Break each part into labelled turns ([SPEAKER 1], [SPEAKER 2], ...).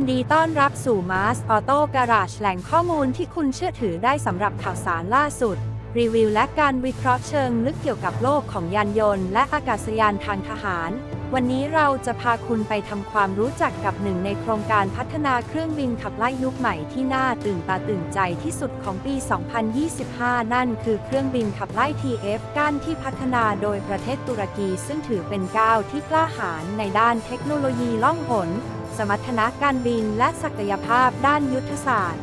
[SPEAKER 1] นดีต้อนรับสู่ Mars Auto Garage แหล่งข้อมูลที่คุณเชื่อถือได้สำหรับข่าวสารล่าสุด รีวิวและการวิเคราะห์เชิงลึกเกี่ยวกับโลกของยานยนต์ และอากาศยานทางทหาร วันนี้เราจะพาคุณไปทำความรู้จักกับหนึ่งในโครงการพัฒนาเครื่องบินขับไล่ยุคใหม่ที่น่าตื่นตาตื่นใจที่สุดของปี 2025 นั่นคือเครื่องบินขับไล่ TF ก้านที่พัฒนาโดยประเทศตุรกี ซึ่งถือเป็นก้าวที่กล้าหาญในด้านเทคโนโลยีล่องหน สมรรถนะการบินและศักยภาพด้านยุทธศาสตร์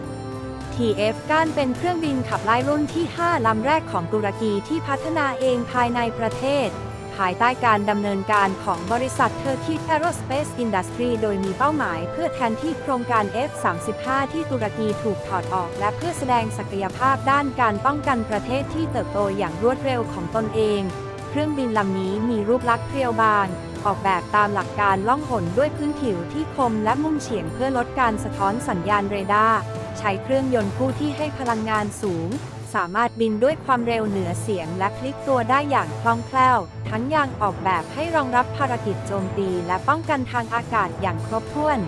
[SPEAKER 1] TF กานเป็นเครื่องบินขับไล่รุ่นที่ 5 ลำแรกของตุรกีที่พัฒนาเองภายในประเทศ ภายใต้การดำเนินการของบริษัท Turkish Aerospace Industry โดยมีเป้าหมายเพื่อแทนที่โครงการ F-35 ที่ตุรกีถูกถอดออก และเพื่อแสดงศักยภาพด้านการป้องกันประเทศที่เติบโตอย่างรวดเร็วของตนเอง เครื่องบินลำนี้มีรูปลักษณ์เพรียวบาง ออกแบบตามหลักการล่องหนด้วยพื้นผิวที่คมและมุ่งเฉียงเพื่อลดการสะท้อนสัญญาณเรดาร์ ใช้เครื่องยนต์คู่ที่ให้พลังงานสูง สามารถบินด้วยความเร็วเหนือเสียงและพลิกตัวได้อย่างคล่องแคล่ว ทั้งยังออกแบบให้รองรับภารกิจโจมตีและป้องกันทางอากาศอย่างครบถ้วน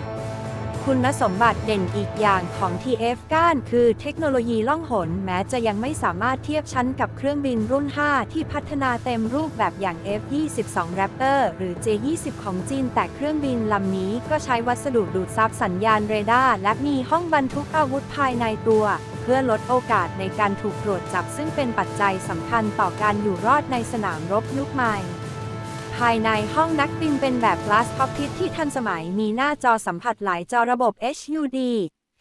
[SPEAKER 1] คุณสมบัติเด่นอีกอย่างของ TF ก้านคือเทคโนโลยีล่องหน แม้จะยังไม่สามารถเทียบชั้นกับเครื่องบินรุ่น 5 ที่พัฒนาเต็มรูปแบบอย่าง F-22 Raptor หรือ J-20 ของจีน แต่เครื่องบินลำนี้ก็ใช้วัสดุดูดซับสัญญาณเรดาร์และมีห้องบรรทุกอาวุธภายในตัว เพื่อลดโอกาสในการถูกตรวจจับซึ่งเป็นปัจจัยสำคัญต่อการอยู่รอดในสนามรบยุคใหม่ ภายในห้องนักบินเป็นแบบ Glass Cockpit ที่ทันสมัยมีหน้าจอสัมผัสหลายจอระบบ HUD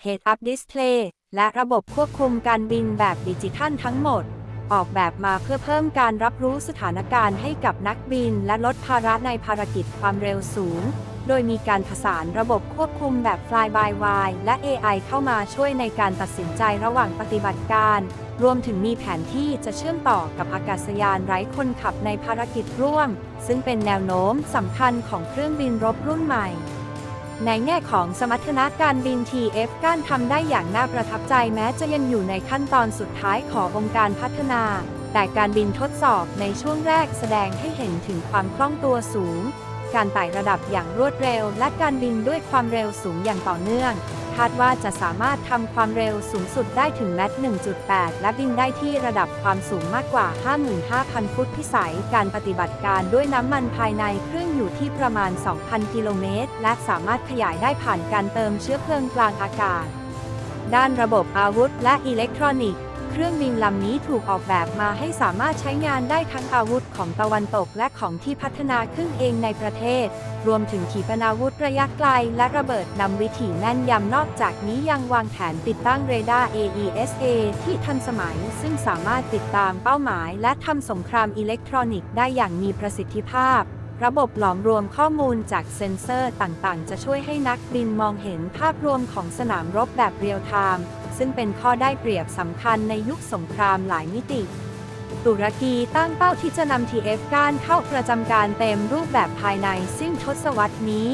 [SPEAKER 1] Head Up Display และระบบควบคุมการบินแบบดิจิทัลทั้งหมด ออกแบบมาเพื่อเพิ่มการรับรู้สถานการณ์ให้กับนักบิน และลดภาระในภารกิจความเร็วสูง โดยมีการผสานระบบควบคุมแบบ Fly by Wire และ AI เข้ามาช่วยในการตัดสินใจระหว่างปฏิบัติการ รวมถึงมีแผนที่จะเชื่อมต่อกับอากาศยานไร้คนขับในภารกิจร่วม ซึ่งเป็นแนวโน้มสำคัญของเครื่องบินรบรุ่นใหม่ในแง่ของสมรรถนะการบิน TF ก้านทำได้อย่างน่าประทับใจแม้จะยังอยู่ในขั้นตอนสุดท้ายขององค์การพัฒนา แต่การบินทดสอบในช่วงแรกแสดงให้เห็นถึงความคล่องตัวสูง การไต่ระดับอย่างรวดเร็ว และการบินด้วยความเร็วสูงอย่างต่อเนื่องคาดว่าจะสามารถทำความเร็วสูงสุดได้ถึงแมท1.8 และบินได้ที่ระดับความสูงมากกว่า 55,000 ฟุตพิสัย การปฏิบัติการด้วยน้ำมันภายในเครื่องอยู่ที่ประมาณ 2,000 กิโลเมตร และสามารถขยายได้ผ่านการเติมเชื้อเพลิงกลางอากาศ ด้านระบบอาวุธและอิเล็กทรอนิกส์ เครื่องบินลำนี้ถูกออกแบบมาให้สามารถใช้งานได้ทั้งอาวุธของตะวันตกและของที่พัฒนาขึ้นเองในประเทศ รวมถึงขีปนาวุธระยะไกล และระเบิดนำวิถีแน่นยำนอกจากนี้ยังวางแผนติดตั้งเรดาร์ AESA ที่ทันสมัย ซึ่งสามารถติดตามเป้าหมาย และทำสงครามอิเล็กทรอนิกส์ได้อย่างมีประสิทธิภาพระบบหลอมรวมข้อมูลจากเซ็นเซอร์ต่างๆ จะช่วยให้นักบินมองเห็นภาพรวมของสนามรบแบบเรียลไทม์ ซึ่งเป็นข้อได้เปรียบสำคัญในยุคสงครามหลายมิติ ตุรกีตั้งเป้าที่จะนำ TF ก้านเข้าประจำการเต็มรูปแบบภายในสิ้นทศวรรษนี้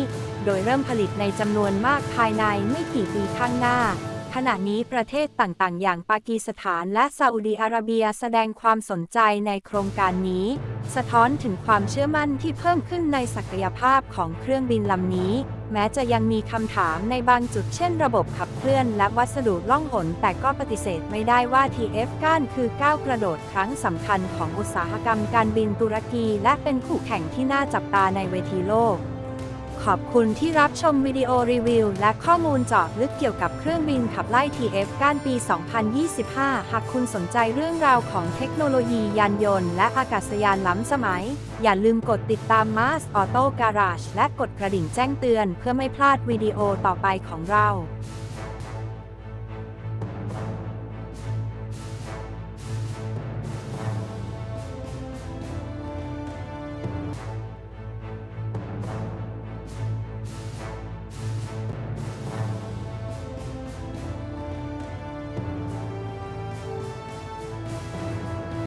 [SPEAKER 1] โดยเริ่มผลิตในจำนวนมากภายในไม่กี่ปีข้างหน้า ขณะนี้ประเทศต่างๆ อย่างปากีสถานและซาอุดีอาระเบียแสดงความสนใจในโครงการนี้ สะท้อนถึงความเชื่อมั่นที่เพิ่มขึ้นในศักยภาพของเครื่องบินลำนี้ แม้จะยังมีคำถามในบางจุดเช่นระบบขับเคลื่อนและวัสดุล่องหน แต่ก็ปฏิเสธไม่ได้ว่า TF ก้านคือก้าวกระโดดครั้งสำคัญของอุตสาหกรรมการบินตุรกี และเป็นคู่แข่งที่น่าจับตาในเวทีโลก ขอบคุณที่รับชมวิดีโอรีวิว และข้อมูลเจาะลึกเกี่ยวกับเครื่องบินขับไล่ TF ก้านปี 2025 หากคุณสนใจเรื่องราวของเทคโนโลยียานยนต์ และอากาศยานล้ำสมัย อย่าลืมกดติดตาม Mars Auto Garage และกดกระดิ่งแจ้งเตือน เพื่อไม่พลาดวิดีโอต่อไปของเรา